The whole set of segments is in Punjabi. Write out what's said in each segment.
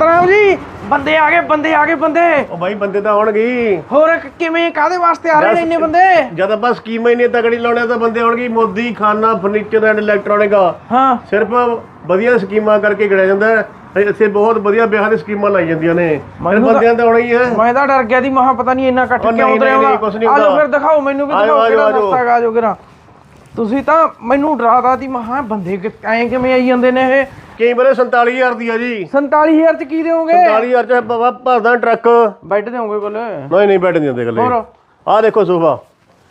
ਸਤਨਾਮ ਜੀ? ਬੰਦੇ ਆ ਗਏ ਬੰਦੇ ਆ ਗਏ ਬੰਦੇ। ਉਹ ਬਾਈ ਬੰਦੇ ਤਾਂ ਆਉਣਗੇ ਹੀ। ਹੋਰ ਕ- ਕਿਵੇਂ ਕਾਦੇ ਵਾਸਤੇ ਆ ਰਹੇ ਨੇ ਇੰਨੇ ਬੰਦੇ? ਜਦ ਆਪਾਂ ਸਕੀਮਾਂ ਹੀ ਨਹੀਂ ਤਗੜੀ ਲਾਉਣੇ ਤਾਂ ਬੰਦੇ ਆਉਣਗੇ ਹੀ। ਮੋਦੀ ਖਾਨਾ ਫਰਨੀਚਰ ਐਂਡ ਇਲੈਕਟ੍ਰੋਨਿਕ। ਹਾਂ। ਸਿਰਫ ਵਧੀਆ ਸਕੀਮਾਂ ਕਰਕੇ ਗਿਣਿਆ ਜਾਂਦਾ ਹੈ। ਇੱਥੇ ਬਹੁਤ ਵਧੀਆ ਵਿਆਹਾਂ ਦੀ ਸਕੀਮਾਂ ਲਾਈ ਜਾਂਦੀਆਂ ਨੇ। ਫਿਰ ਮੈਨੂੰ ਤਾਂ- ਬੰਦਿਆਂ ਤਾਂ ਆਉਣਾ ਹੀ ਹੈ। ਮੈਂ ਤਾਂ ਡਰ ਗਿਆ ਦੀ ਮਹਾ ਪਤਾ ਨਹੀਂ ਇੰਨਾ ਕੱਟ ਉਹ ਕਿਉਂ ਨਹੀਂ, ਉਤਰਿਆ ਨਹੀਂ, ਹੋਣਾ। ਕੁਛ ਨਹੀਂ। ਫਿਰ ਦਿਖਾਓ ਮੈਨੂੰ ਵੀ ਦਿਖਾਓ ਕਿਹੜਾ। ਰਸਤਾ ਹੈਗਾ ਕਿਰਾ ਤੁਸੀਂ ਤਾਂ ਮੈਨੂੰ ਡਰਾਦਾ ਦੀ ਮਹਾ ਬੰਦੇ ਕਿ- ਐਂ ਕਿਵੇਂ ਆਈ ਜਾਂਦੇ ਨੇ ਇਹ? ਕਈ ਵਾਰੇ 47000 ਦੀ ਆ ਜੀ। 47000 ਚ ਕੀ ਦੇਵੋਗੇ 47000 ਚ ਬਾਬਾ ਭਰਦਾ ਟਰੱਕ। ਬੈੱਡ ਦੇਵੋਗੇ ਕੋਲ? ਨਹੀਂ ਨਹੀਂ ਬੈਠ ਨਹੀਂ ਦਿੰਦੇ ਗੱਲੇ ਹੋਰ? ਆਹ ਦੇਖੋ ਸੋਫਾ।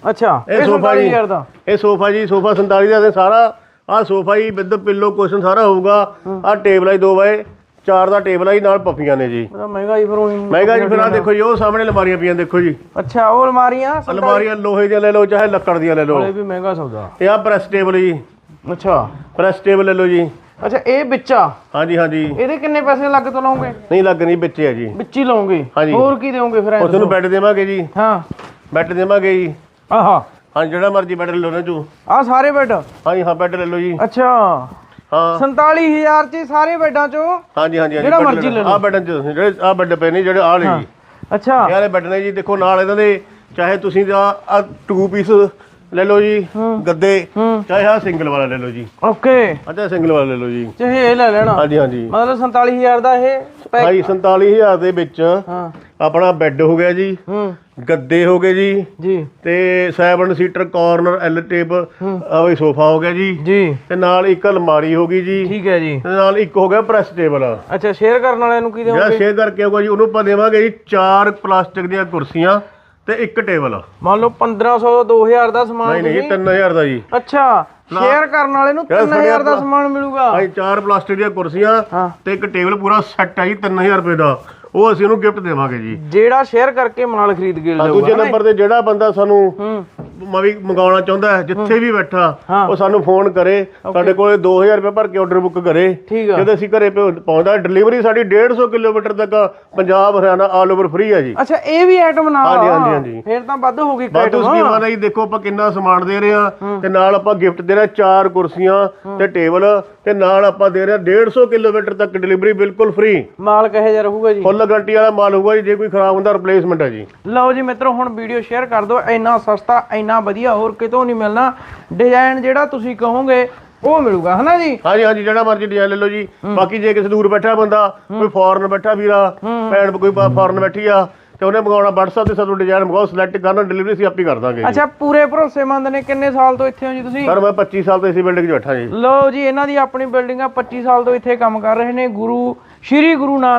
ਅੱਛਾ ਇਹ ਸੋਫਾ ਜੀ। 47000 ਦਾ। ਇਹ ਸੋਫਾ ਜੀ ਸੋਫਾ 47 ਦਾ ਤੇ ਸਾਰਾ। ਆਹ ਸੋਫਾ ਜੀ ਵਿਦ ਪਿੱਲੋ ਕੁਸ਼ਨ ਸਾਰਾ ਹੋਊਗਾ। ਆਹ ਟੇਬਲ ਹੈ ਦੋ ਬਾਏ। ਚਾਰ ਦਾ ਟੇਬਲ ਹੈ ਜੀ ਨਾਲ ਪੱਪੀਆਂ ਨੇ ਜੀ। ਮਹਿੰਗਾ ਹੀ ਫਿਰ ਉਹੀ ਮਹਿੰਗਾ ਜੀ ਫਿਰ ਆਹ ਦੇਖੋ ਜੀ ਉਹ ਸਾਹਮਣੇ ਅਲਮਾਰੀਆਂ ਪਈਆਂ ਦੇਖੋ ਜੀ। ਅੱਛਾ ਉਹ ਅਲਮਾਰੀਆਂ ਅਲਮਾਰੀਆਂ ਲੋਹੇ ਦੀਆਂ ਲੈ ਲਓ ਚਾਹੇ ਲੱਕੜ ਦੀਆਂ ਲੈ ਲਓ। ਇਹ ਵੀ ਮਹਿੰਗਾ ਸੌਦਾ। ਇਹ ਆ ਪ੍ਰੈਸ ਟੇਬਲ ਜੀ। ਅੱਛਾ। ਪ੍ਰੈਸ ਟੇਬਲ ਲੈ ਲਓ ਜੀ। ਅੱਛਾ ਇਹ ਵਿੱਚ ਆ? ਹਾਂਜੀ ਹਾਂਜੀ। ਇਹਦੇ ਕਿੰਨੇ ਪੈਸੇ ਲੱਗ ਤੋਂ ਲਾਉਂਗੇ? ਨਹੀਂ ਲੱਗਣੀ ਵਿੱਚ ਹੈ ਜੀ। ਵਿੱਚ ਹੀ ਲਾਉਂਗੇ? ਹਾਂਜੀ। ਹੋਰ ਕੀ ਦੇਵੋਗੇ ਫਿਰ ਐਂ ਉਹ ਤੁਹਾਨੂੰ ਦੱਸੋ? ਬੈੱਡ ਦੇਵਾਂਗੇ ਜੀ। ਹਾਂ। ਬੈੱਡ ਦੇਵਾਂਗੇ ਜੀ। ਆਹਾ। ਹਾਂ ਜਿਹੜਾ ਮਰਜ਼ੀ ਬੈੱਡ ਲੈ ਲਓ ਨਾ ਤੂੰ ਆ ਸਾਰੇ ਬੈੱਡ? ਹਾਂਜੀ ਹਾਂ ਬੈੱਡ ਲੈ ਲਓ ਜੀ। ਅੱਛਾ। ਹਾਂ। 47000 ਚ ਹੀ ਸਾਰੇ ਬੈੱਡਾਂ ਚੋਂ ਹਾਂਜੀ ਹਾਂਜੀ ਜਿਹੜਾ ਮਰਜ਼ੀ ਲੈ ਲਓ। ਆ ਬੈੱਡ ਚ ਜਿਹੜੇ ਆ ਬੈੱਡ ਪਏ ਨੇ ਜਿਹੜੇ ਆ ਨੇ ਜੀ। ਅੱਛਾ। ਯਾਰ ਇਹ ਬੈੱਡ ਨੇ ਜੀ ਦੇਖੋ ਨਾਲ ਇਹਨਾਂ ਦੇ ਚਾਹੇ ਤੁਸੀਂ ਆ ਟੂ ਪੀਸ ਲੈ ਲਓ ਜੀ ਗੱਦੇ ਚਾਹੇ ਆ ਸਿੰਗਲ ਵਾਲਾ ਲੈ ਲਓ ਜੀ। ਓਕੇ। ਅੱਛਾ ਸਿੰਗਲ ਵਾਲਾ ਲੈ ਲਓ ਜੀ। ਚਾਹੇ ਇਹ ਲੈ ਲੈਣਾ। ਹਾਂਜੀ ਹਾਂਜੀ। ਮਤਲਬ 47000 ਦਾ ਇਹ ਪੈਕ ਭਾਈ 47000 ਦੇ ਵਿੱਚ ਹਾਂ। ਆਪਣਾ ਬੈੱਡ ਹੋ ਗਿਆ ਜੀ। ਹੂੰ। ਗੱਦੇ ਹੋ ਗਏ ਜੀ। ਜੀ। ਤੇ 7 ਸੀਟਰ ਕਾਰਨਰ ਐਲ ਟੇਪ ਆ ਵੀ ਸੋਫਾ ਹੋ ਗਿਆ ਜੀ। ਜੀ। ਤੇ ਨਾਲ ਇੱਕ ਅਲਮਾਰੀ ਹੋ ਗਈ ਜੀ। ਠੀਕ ਹੈ ਜੀ। ਤੇ ਨਾਲ ਇੱਕ ਹੋ ਗਿਆ ਪ੍ਰੈਸ ਟੇਬਲ ਅੱਛਾ ਸ਼ੇਅਰ ਕਰਨ ਵਾਲਿਆਂ ਨੂੰ ਕੀ ਜਿਹੜਾ ਦੇਵੋਗੇ? ਸ਼ੇਅਰ ਕਰਕੇ ਆਊਗਾ ਜੀ ਉਹਨੂੰ ਆਪਾਂ ਦੇਵਾਂਗੇ ਜੀ ਚਾਰ ਪਲਾਸਟਿਕ ਦੀਆਂ ਕੁਰਸੀਆਂ ਤੇ ਇੱਕ ਟੇਬਲ ਮੰਨ ਲਓ 1500 2000 ਦਾ ਸਮਾਨ ਨਹੀਂ ਨਹੀਂ ਤੁਸੀਂ 3000 ਦਾ ਜੀ। ਅੱਛਾ ਸ਼ੇਅਰ ਕਰਨ ਵਾਲੇ ਨੂੰ ਯਾਰ ਸਾਡੇ 3000 ਦਾ ਸਮਾਨ ਮਿਲੂਗਾ। ਭਾਈ ਚਾਰ ਪਲਾਸਟਿਕ ਦੀਆਂ ਕੁਰਸੀਆਂ ਤੇ ਇੱਕ ਟੇਬਲ ਪੂਰਾ ਸੈੱਟ ਹੈ ਜੀ 3000 ਰੁਪਏ ਦਾ। ਉਹ ਅਸੀਂ ਉਹਨੂੰ ਗਿਫਟ ਦੇਵਾਂਗੇ ਜੀ। ਜਿਹੜਾ ਸ਼ੇਅਰ ਕਰਕੇ ਮਾਲ ਖਰੀਦ ਕੇ ਲਿਆਊਗਾ ਦੂਜੇ ਨੰਬਰ ਤੇ ਜਿਹੜਾ ਬੰਦਾ ਸਾਨੂੰ ਹੂੰ। ਮਵੀ ਮੰਗਾਉਣਾ ਚਾਹੁੰਦਾ ਹੈ ਜਿੱਥੇ ਵੀ ਬੈਠਾ ਹਾਂ। ਉਹ ਸਾਨੂੰ ਫੋਨ ਕਰੇ ਸਾਡੇ ਕੋਲੇ 2000 ਰੁਪਏ ਭਰ ਕੇ ਆਰਡਰ ਬੁੱਕ ਕਰੇ। ਠੀਕ ਆ। ਜਦੋਂ ਅਸੀਂ ਘਰੇ ਭੇਜ- ਪਹੁੰਚਦਾ ਡਿਲੀਵਰੀ ਸਾਡੀ 150 ਕਿਲੋਮੀਟਰ ਤੱਕ Punjab Haryana all over free ਹੈ ਜੀ। ਅੱਛਾ ਇਹ ਵੀ ਆਈਟਮ ਨਾਲ ਹਾਂਜੀ। ਹਾਂਜੀ, ਹਾਂਜੀ। ਫਿਰ ਤਾਂ ਵੱਧ ਹੋ ਗਈ ਵਾਧੂ ਆਈਟਮ ਸਕੀਮਾਂ ਦਾ ਜੀ ਦੇਖੋ ਆਪਾਂ ਕਿੰਨਾ ਸਮਾਨ ਦੇ ਰਹੇ ਆ ਤੇ ਨਾਲ ਆਪਾਂ ਗਿਫਟ ਦੇ ਰਹੇ ਹਾਂ ਚਾਰ ਕੁਰਸੀਆਂ ਤੇ ਟੇਬਲ ਤੇ ਨਾਲ ਆਪਾਂ ਦੇ ਰਹੇ ਹਾਂ 150 ਕਿਲੋਮੀਟਰ ਤੱਕ ਡਿਲੀਵਰੀ ਬਿਲਕੁਲ ਫ੍ਰੀ ਮਾਲ ਕਹੇ ਜਾ ਰਹੂਗਾ ਜੀ? ਫੁੱਲ ਗਾਰੰਟੀ ਵਾਲਾ ਮਾਲ ਹੋਊਗਾ ਜੀ ਜੇ ਕੋਈ ਖਰਾਬ ਹੁੰਦਾ ਰਿਪਲੇਸਮੈਂਟ ਹੈ ਜੀ। ਲਓ ਜੀ ਮਿੱਤਰੋ ਹੁਣ ਵੀਡੀਓ ਸ਼ੇਅਰ ਕਰ ਦਿਓ ਇੰਨਾ ਸਸਤਾ ਇੰਨਾ ਵਧੀਆ ਹੋਰ ਕਿਤੋਂ ਨਹੀਂ ਮਿਲਣਾ। ਡਿਜ਼ਾਈਨ ਜਿਹੜਾ ਤੁਸੀਂ ਕਹੋਗੇ ਉਹ ਮਿਲੂਗਾ ਹਨਾ ਜੀ? ਹਾਂਜੀ ਹਾਂਜੀ ਜਿਹੜਾ ਮਰਜ਼ੀ ਡਿਜ਼ਾਈਨ ਲੈ ਲਓ ਜੀ। ਬਾਕੀ ਜੇ ਕਿਸੇ ਦੂਰ ਬੈਠਾ ਬੰਦਾ ਕੋਈ ਫੋਰਨ ਬੈਠਾ ਵੀਰਾ ਭੈਣ ਕੋਈ ਫੋਰਨ ਬੈਠੀ ਆ ਤੇ ਉਹਨੇ ਮੰਗਾਉਣਾ WhatsApp ਤੇ ਸਾਨੂੰ ਡਿਜ਼ਾਈਨ ਮੰਗਾਓ ਸਿਲੈਕਟ ਕਰਨਾ ਡਿਲੀਵਰੀ ਅਸੀਂ ਆਪੇ ਕਰ ਦਾਂਗੇ ਅੱਛਾ ਪੂਰੇ ਭਰੋਸੇਮੰਦ ਨੇ ਕਿੰਨੇ ਸਾਲ ਤੋਂ ਇੱਥੇ ਹੋ ਜੀ ਤੁਸੀਂ? ਸਰ ਮੈਂ 25 ਸਾਲ ਤੋਂ ਇਸੇ ਬਿਲਡਿੰਗ 'ਚ ਬੈਠਾ ਜੀ। ਲਓ ਜੀ ਇਹਨਾਂ ਦੀ ਆਪਣੀ ਬਿਲਡਿੰਗ ਆ 25 ਸਾਲ ਤੋਂ ਇੱਥੇ ਕੰਮ ਕਰ ਰਹੇ ਨੇ ਗੁਰੂ ਸ਼੍ਰੀ ਗੁਰੂ ਨਾਨਕ